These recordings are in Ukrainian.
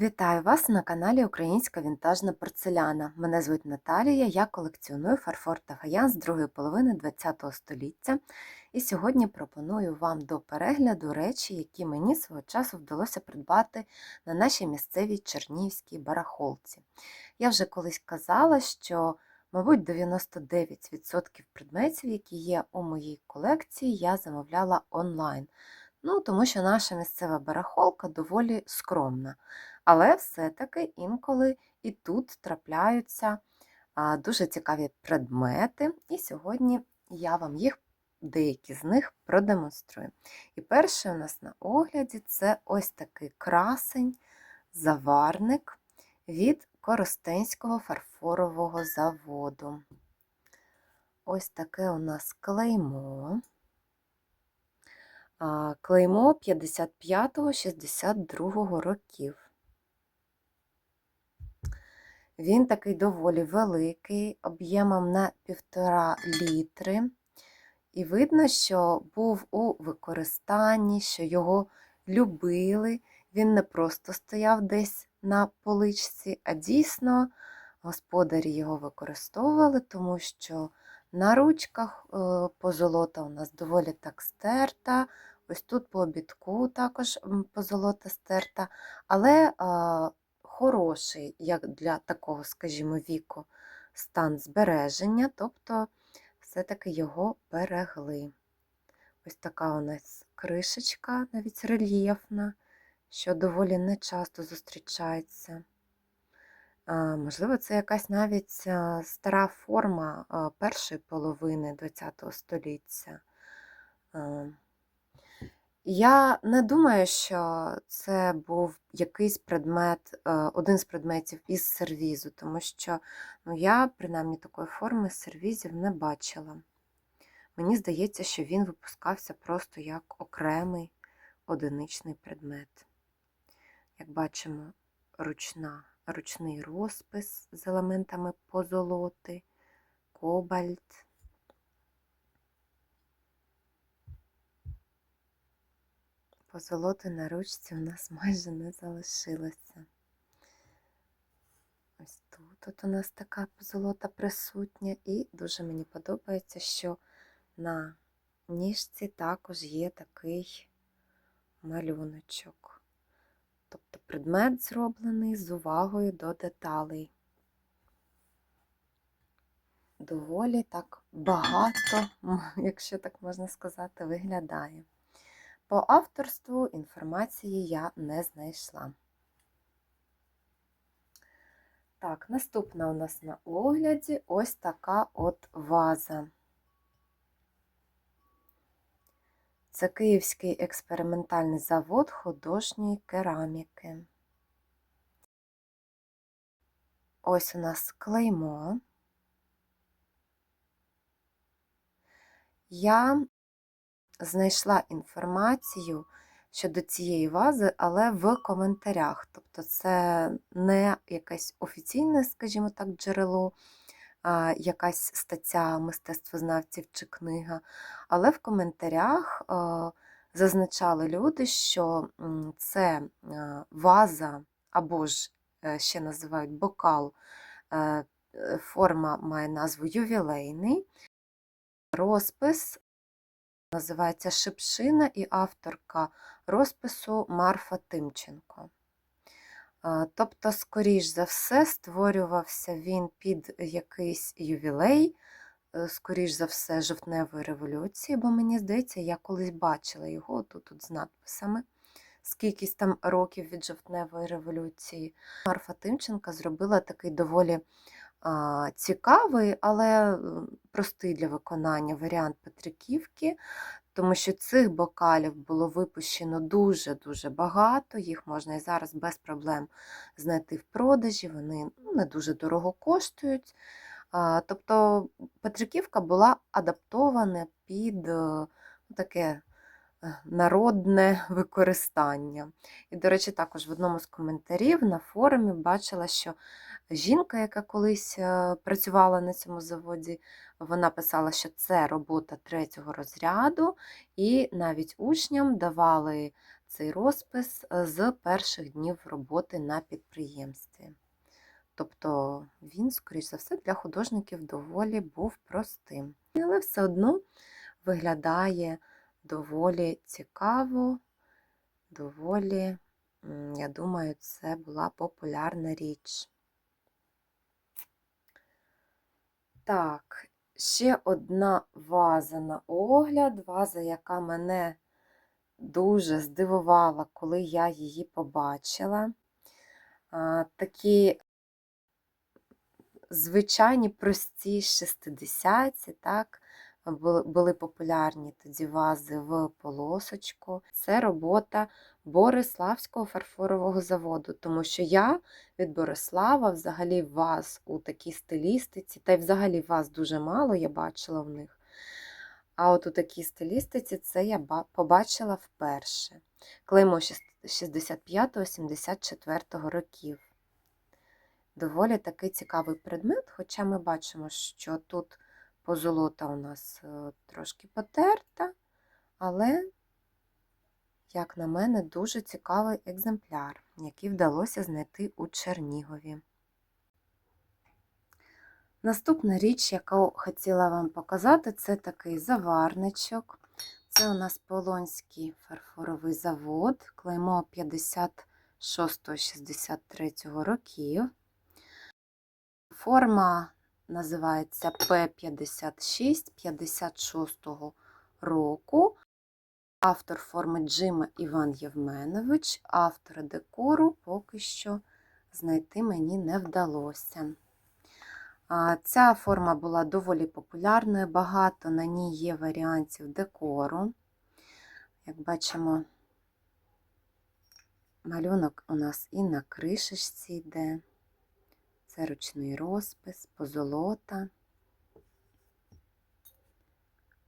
Вітаю вас на каналі Українська вінтажна порцеляна. Мене звуть Наталія, я колекціоную фарфор та фаянс з другої половини ХХ століття. І сьогодні пропоную вам до перегляду речі, які мені свого часу вдалося придбати на нашій місцевій Чернігівській барахолці. Я вже колись казала, що, мабуть, 99% предметів, які є у моїй колекції, я замовляла онлайн. Ну, тому що наша місцева барахолка доволі скромна. Але все-таки інколи і тут трапляються дуже цікаві предмети, і сьогодні я вам їх, деякі з них, продемонструю. І перший у нас на огляді це ось такий красень, заварник від Коростенського фарфорового заводу. Ось таке у нас клеймо. Клеймо 55-62 років. Він такий доволі великий, об'ємом на півтора літри. І видно, що був у використанні, що його любили. Він не просто стояв десь на поличці, а дійсно господарі його використовували, тому що на ручках е, позолота у нас доволі так стерта. Ось тут по обідку також позолота стерта. Але хороший, як для такого, скажімо, віку, стан збереження, тобто все-таки його берегли. Ось така у нас кришечка, навіть рельєфна, що доволі нечасто зустрічається. Можливо, це якась навіть стара форма першої половини ХХ століття. Я не думаю, що це був якийсь предмет, е, один з предметів із сервізу, тому що ну, я, принаймні, такої форми сервізів не бачила. Мені здається, що він випускався просто як окремий одиничний предмет. Як бачимо, ручна, ручний розпис з елементами позолоти, кобальт. Позолоти на ручці у нас майже не залишилося. Ось тут от у нас така позолота присутня, і дуже мені подобається, що на ніжці також є такий малюночок. Тобто предмет зроблений з увагою до деталей. Доволі так багато, якщо так можна сказати, виглядає. По авторству інформації я не знайшла. Так, наступна у нас на огляді ось така от ваза. Це Київський експериментальний завод художньої кераміки. Ось у нас клеймо. Я знайшла інформацію щодо цієї вази, але в коментарях. Тобто це не якесь офіційне, скажімо так, джерело, якась стаття мистецтвознавців чи книга. Але в коментарях зазначали люди, що це ваза або ж е, ще називають бокал. Е, форма має назву ювілейний, розпис Називається Шипшина і авторка розпису Марфа Тимченко. Тобто, скоріш за все, створювався він під якийсь ювілей, е, скоріш за все, жовтневої революції, бо мені здається, я колись бачила його тут, тут з надписами, скількись там років від жовтневої революції. Марфа Тимченка зробила такий доволі цікавий, але простий для виконання варіант Петриківки, тому що цих бокалів було випущено дуже-дуже багато, їх можна і зараз без проблем знайти в продажі, вони ну, не дуже дорого коштують. Тобто Петриківка була адаптована під ну, таке е, народне використання. І, до речі, також в одному з коментарів на форумі бачила, що жінка, яка колись е, працювала на цьому заводі, вона писала, що це робота третього розряду, і навіть учням давали цей розпис е, з перших днів роботи на підприємстві. Тобто він, скоріш за все, для художників доволі був простим. Але все одно виглядає доволі цікаво, доволі, я думаю, це була популярна річ. Так, ще одна ваза на огляд, ваза, яка мене дуже здивувала, коли я її побачила. Такі звичайні, прості 60-ті, так, були, популярні тоді вази в полосочку. Це робота Бориславського фарфорового заводу, тому що я від Борислава взагалі ваз у такій стилістиці, та й взагалі ваз дуже мало я бачила в них. А от у такій стилістиці це я побачила вперше. Клеймо 65-74 років. Доволі такий цікавий предмет, хоча ми бачимо, що тут позолота у нас е, трошки потерта, але, як на мене, дуже цікавий екземпляр, який вдалося знайти у Чернігові. Наступна річ, яку хотіла вам показати, це такий заварничок. Це у нас Полонський фарфоровий завод, клеймо 56-63 років. Форма називається П56 56 року. Автор форми Джима Іван Євменович, автора декору поки що знайти мені не вдалося. Ця форма була доволі популярною, багато на ній є варіантів декору. Як бачимо, малюнок у нас і на кришечці йде. Це ручний розпис, позолота.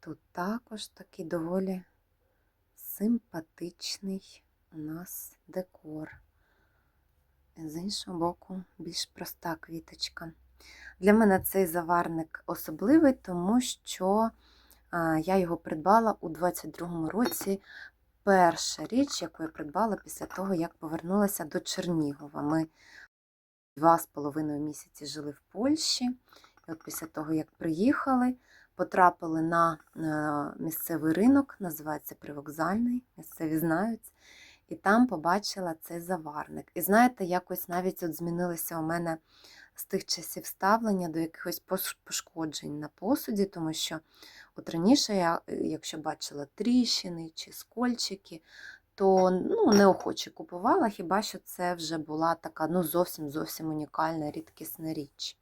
Тут також такий доволі симпатичний у нас декор. З іншого боку, більш проста квіточка. Для мене цей заварник особливий, тому що я його придбала у 22-му році. Перша річ, яку я придбала після того, як повернулася до Чернігова. Ми два з половиною місяці жили в Польщі. І от після того, як приїхали, потрапили на е, місцевий ринок, називається Привокзальний, місцеві знають. І там побачила цей заварник. І знаєте, якось навіть от змінилося у мене з тих часів ставлення до якихось пошкоджень на посуді, тому що от раніше я, якщо бачила тріщини чи скольчики, то ну, неохоче купувала, хіба що це вже була така ну, зовсім зовсім унікальна, рідкісна річ.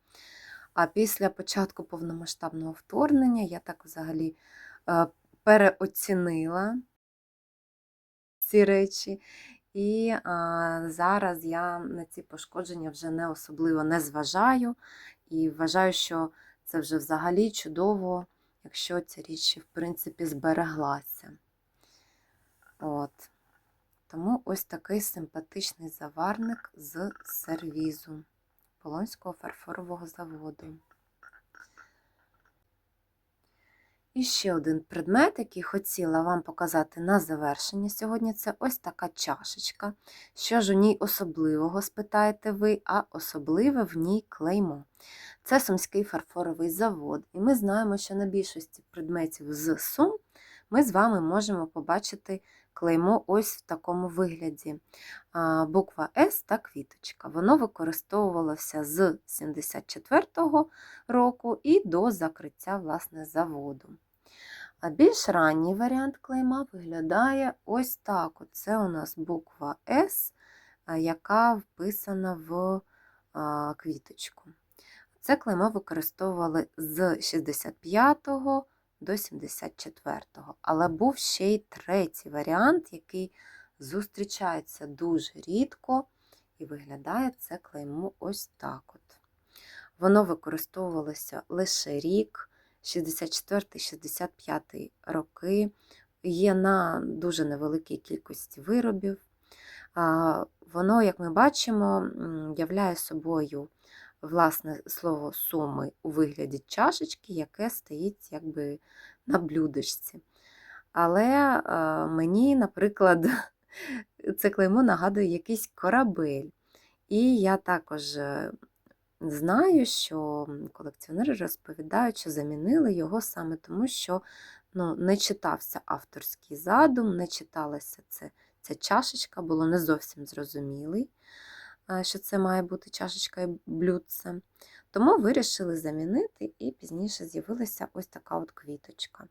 А після початку повномасштабного вторгнення я так взагалі е, переоцінила ці речі. І а, зараз я на ці пошкодження вже не особливо не зважаю. І вважаю, що це вже взагалі чудово, якщо ця річ, в принципі, збереглася. От. Тому ось такий симпатичний заварник з сервізу Полонського фарфорового заводу. І ще один предмет, який хотіла вам показати на завершення сьогодні, це ось така чашечка. Що ж у ній особливого, спитаєте ви, а особливе в ній клеймо. Це Сумський фарфоровий завод. І ми знаємо, що на більшості предметів з Сум ми з вами можемо побачити клеймо ось в такому вигляді. Буква С та квіточка. Воно використовувалося з 74-го року і до закриття власне, заводу. А більш ранній варіант клейма виглядає ось так. Це у нас буква С, яка вписана в квіточку. Це клеймо використовували з 65-го до 74-го. Але був ще й третій варіант, який зустрічається дуже рідко, і виглядає це клеймо ось так. от. Воно використовувалося лише рік, 64-65 роки, є на дуже невеликій кількості виробів. Воно, як ми бачимо, являє собою власне слово суми у вигляді чашечки, яке стоїть якби на блюдечці. Але мені, наприклад, це клеймо нагадує якийсь корабель. І я також е, знаю, що колекціонери розповідають, що замінили його саме тому, що ну, не читався авторський задум, не читалася це, ця чашечка, було не зовсім зрозумілий, е, що це має бути чашечка і блюдце. Тому вирішили замінити, і пізніше з'явилася ось така от квіточка.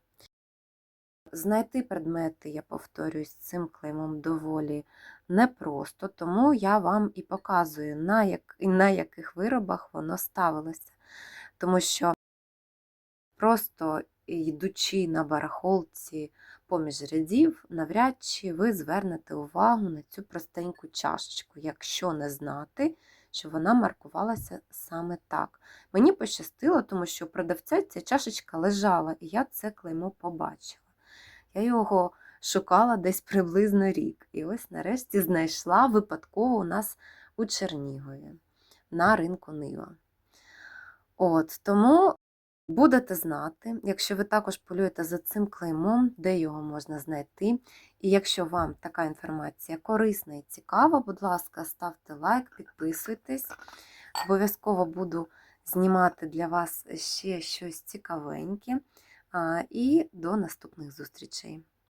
Знайти предмети, я повторююсь, з цим клеймом доволі непросто, тому я вам і показую, на, як, на яких виробах воно ставилося. Тому що просто йдучи на барахолці поміж рядів, навряд чи ви звернете увагу на цю простеньку чашечку, якщо не знати, що вона маркувалася саме так. Мені пощастило, тому що у продавця ця чашечка лежала, і я це клеймо побачила. Я його шукала десь приблизно рік. І ось нарешті знайшла випадково у нас у Чернігові на ринку Нива. От, тому будете знати, якщо ви також полюєте за цим клеймом, де його можна знайти. І якщо вам така інформація корисна і цікава, будь ласка, ставте лайк, підписуйтесь. Обов'язково буду знімати для вас ще щось цікавеньке. І до наступних зустрічей!